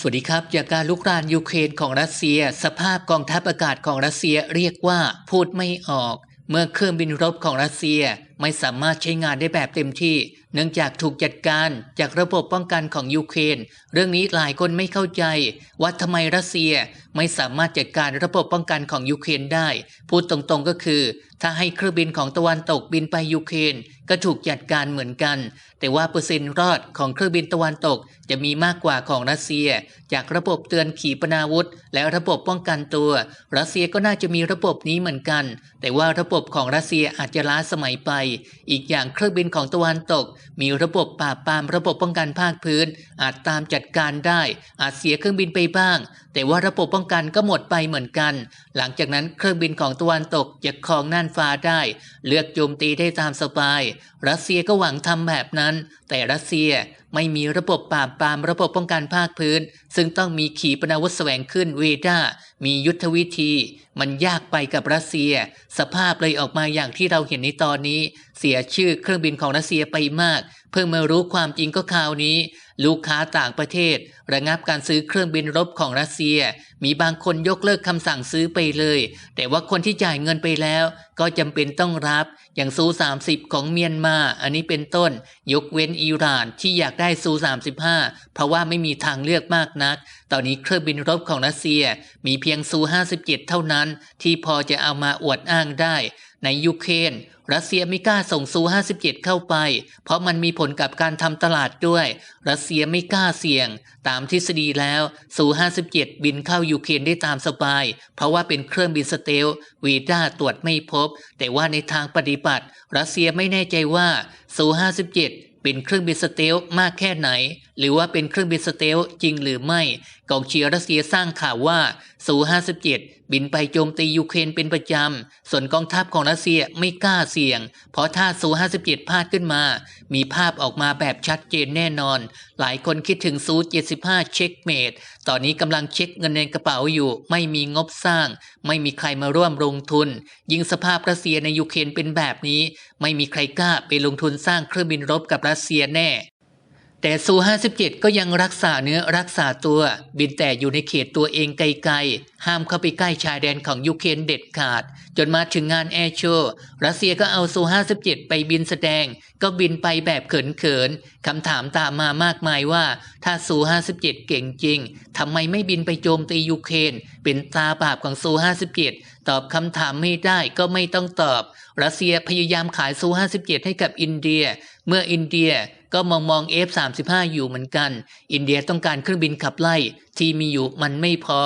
สวัสดีครับจากการลุกรานยูเครนของรัสเซีย สภาพกองทัพอากาศของรัสเซียเรียกว่าพูดไม่ออก เมื่อเครื่องบินรบของรัสเซียไม่สามารถใช้งานได้แบบเต็มที่ เนื่องจากถูกจัดการจากระบบป้องกันของยูเครน เรื่องนี้หลายคนไม่เข้าใจ ว่าทำไมรัสเซียไม่สามารถจัดการระบบป้องกันของยูเครนได้ พูดตรงๆก็คือ ถ้าให้เครื่องบินของตะวันตกบินไปยูเครนก็ถูกจัดการเหมือนกัน แต่ว่าเปอร์เซ็นต์รอดของเครื่องบินตะวันตกจะมีมากกว่าของรัสเซีย จากระบบเตือนขีปนาวุธ และระบบป้องกันตัว รัสเซียก็น่าจะมีระบบนี้เหมือนกัน แต่ว่าระบบของรัสเซียอาจจะล้าสมัยไป อีกอย่างเครื่องบินของตะวันตกมีระบบปราบปรามระบบป้องกันภาคพื้น อาจตามจัดการได้ อาจเสียเครื่องบินไปบ้าง แต่ว่าระบบป้องกันก็หมดไปเหมือนกัน หลังจากนั้นเครื่องบินของตะวันตกจะครองน่านฟ้าได้ เลือกโจมตีได้ตามสบาย รัสเซียก็หวังทำแบบนั้นแต่รัสเซียไม่มีระบบปราบปรามระบบป้องกันภาคพื้น ซึ่งต้องมีขีปนาวุธแสวงขึ้นเวดามียุทธวิธี มันยากไปกับรัสเซีย สภาพเลยออกมาอย่างที่เราเห็นในตอนนี้ เสียชื่อเครื่องบินของรัสเซียไปมาก เพิ่งมารู้ความจริงก็คราวนี้ ลูกค้าต่างประเทศ ระงับการซื้อเครื่องบินรบของรัสเซีย มีบางคนยกเลิกคำสั่งซื้อไปเลย แต่ว่าคนที่จ่ายเงินไปแล้ว ก็จำเป็นต้องรับ อย่างซู 30 ของเมียนมา อันนี้เป็นต้น ยกเว้นอิหร่านที่อยากได้ซู 35 เพราะว่าไม่มีทางเลือกมากนัก ตอนนี้เครื่องบินรบของรัสเซีย มีเพียงซู 57 เท่านั้น ที่พอจะเอามาอวดอ้างได้ ในยูเครนรัสเซียไม่กล้าส่งซู 57 เข้าไป เพราะมันมีผลกับการทำตลาดด้วย รัสเซียไม่กล้าเสี่ยง ตามทฤษฎีแล้วซู57 บินเข้ายูเครนได้ตามสบาย เพราะว่าเป็นเครื่องบินสเตลวีด้าตรวจไม่พบ แต่ว่าในทางปฏิบัติ รัสเซียไม่แน่ใจว่าซู57เป็นเครื่องบินสเตลมากแค่ไหน หรือว่าเป็นเครื่องบินสเตลจริงหรือไม่กองเชียร์รัสเซียสร้างข่าวว่าซู57 บินไปโจมตียูเครนเป็นประจำ ส่วนกองทัพของรัสเซียไม่กล้าเสี่ยง เพราะถ้าซู57พลาดขึ้นมา มีภาพออกมาแบบชัดเจนแน่นอน หลายคนคิดถึงซู75 เช็คเมดตอนนี้กำลังเช็คเงินในกระเป๋าอยู่ ไม่มีงบสร้าง ไม่มีใครมาร่วมลงทุน ยิ่งสภาพรัสเซียในยูเครนเป็นแบบนี้ ไม่มีใครกล้าไปลงทุนสร้างเครื่องบินรบกับรัสเซียแน่ แต่ซู57 ก็ยังรักษาเนื้อรักษาตัว บินแต่อยู่ในเขตตัวเองไกลๆ ห้ามเข้าไปใกล้ชายแดนของยูเครนเด็ดขาด จนมาถึงงานแอร์โชว์รัสเซียก็เอาซู57 ไปบินแสดง ก็บินไปแบบเขินๆคำถามตามมามากมายว่า ถ้าซู57 เก่งจริงทำไมไม่บินไปโจมตียูเครนเป็นตาบาปของซู57 ตอบคำถามไม่ได้ก็ไม่ต้องตอบ รัสเซียพยายามขายซู57 ให้กับอินเดีย เมื่ออินเดีย ก็มองมอง F35 อยู่เหมือนกัน อินเดียต้องการเครื่องบินขับไล่ ที่มีอยู่มันไม่พอ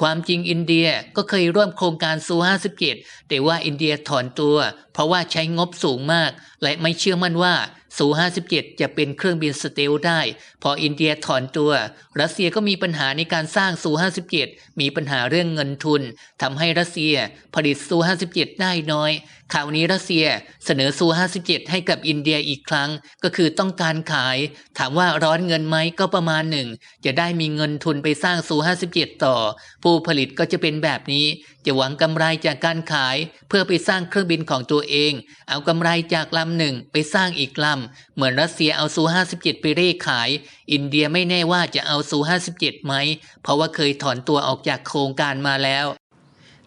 ความจริงอินเดียก็เคยร่วมโครงการซู57 แต่ว่าอินเดียถอนตัว เพราะว่าใช้งบสูงมาก และไม่เชื่อมั่นว่าซู57 จะเป็นเครื่องบินสเตลได้ พออินเดียถอนตัว รัสเซียก็มีปัญหาในการสร้างซู57 มีปัญหาเรื่องเงินทุนทำให้รัสเซียผลิตซู57 ได้น้อยคราวนี้รัสเซียเสนอซู57 ให้กับอินเดียอีกครั้ง ก็คือต้องการขาย ถามว่าร้อนเงินไหมก็ประมาณหนึ่ง จะได้มีเงินทุนไปสร้างซู57 ต่อ ผู้ผลิตก็จะเป็นแบบนี้ จะหวังกำไรจากการขาย เพื่อไปสร้างเครื่องบินของตัวเอง เอากำไรจากลำหนึ่งไปสร้างอีกลำเหมือนรัสเซียเอาซู57 ไปเร่ขาย อินเดียไม่แน่ว่าจะเอาซู57ไหม เพราะว่าเคยถอนตัวออกจากโครงการมาแล้ว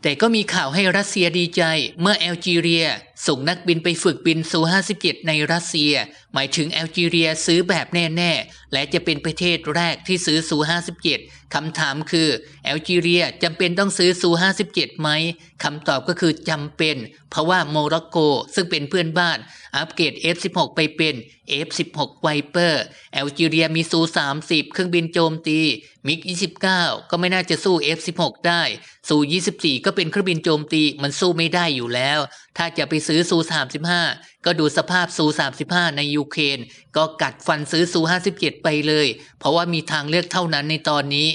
แต่ก็มีข่าวให้รัสเซียดีใจเมื่อแอลจีเรีย ส่งนักบินไปฝึกบินซู57ในรัสเซีย หมายถึงแอลจีเรียซื้อแบบแน่ ๆ และจะเป็นประเทศแรกที่ซื้อซู57คำถามคือแอลจีเรียจำเป็นต้องซื้อซู57ไหมคำตอบก็คือจำเป็น เพราะว่าโมร็อกโก ซึ่งเป็นเพื่อนบ้าน อัปเกรด F16 ไปเป็น F16 Viper แอลจีเรียมีซู30เครื่องบินโจมตีมิก29 ก็ไม่น่าจะสู้ F16 ได้ซู24 ก็เป็นเครื่องบินโจมตีมันสู้ไม่ได้อยู่แล้ว ถ้าจะไปซื้อซู 35 ก็ดูสภาพซู 35 ในยูเครนก็กัดฟันซื้อซู 57 ไปเลย เพราะว่ามีทางเลือกเท่านั้นในตอนนี้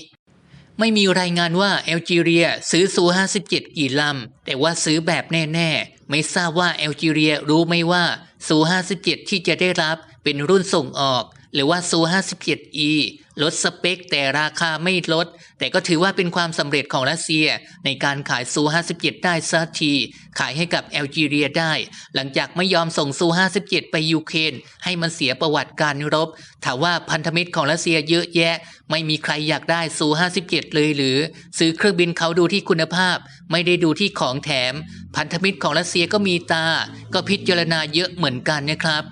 ไม่มีรายงานว่าแอลจีเรียซื้อซู 57 กี่ลำ แต่ว่าซื้อแบบแน่ ๆ ไม่ทราบว่าแอลจีเรียรู้ไหมว่าซู 57 ที่จะได้รับเป็นรุ่นส่งออก หรือว่าซู 57E ลดสเปคแต่ราคาไม่ลด แต่ก็ถือว่าเป็นความสำเร็จของรัสเซีย ในการขายซู 57 ได้สักที ขายให้กับแอลจีเรียได้ หลังจากไม่ยอมส่งซู 57 ไปยูเครนให้มันเสียประวัติการรบถามว่าพันธมิตรของรัสเซียเยอะแยะ ไม่มีใครอยากได้ซู 57 เลยหรือ ซื้อเครื่องบินเขาดูที่คุณภาพ ไม่ได้ดูที่ของแถม พันธมิตรของรัสเซียก็มีตา ก็พิจารณาเยอะเหมือนกันนะครับ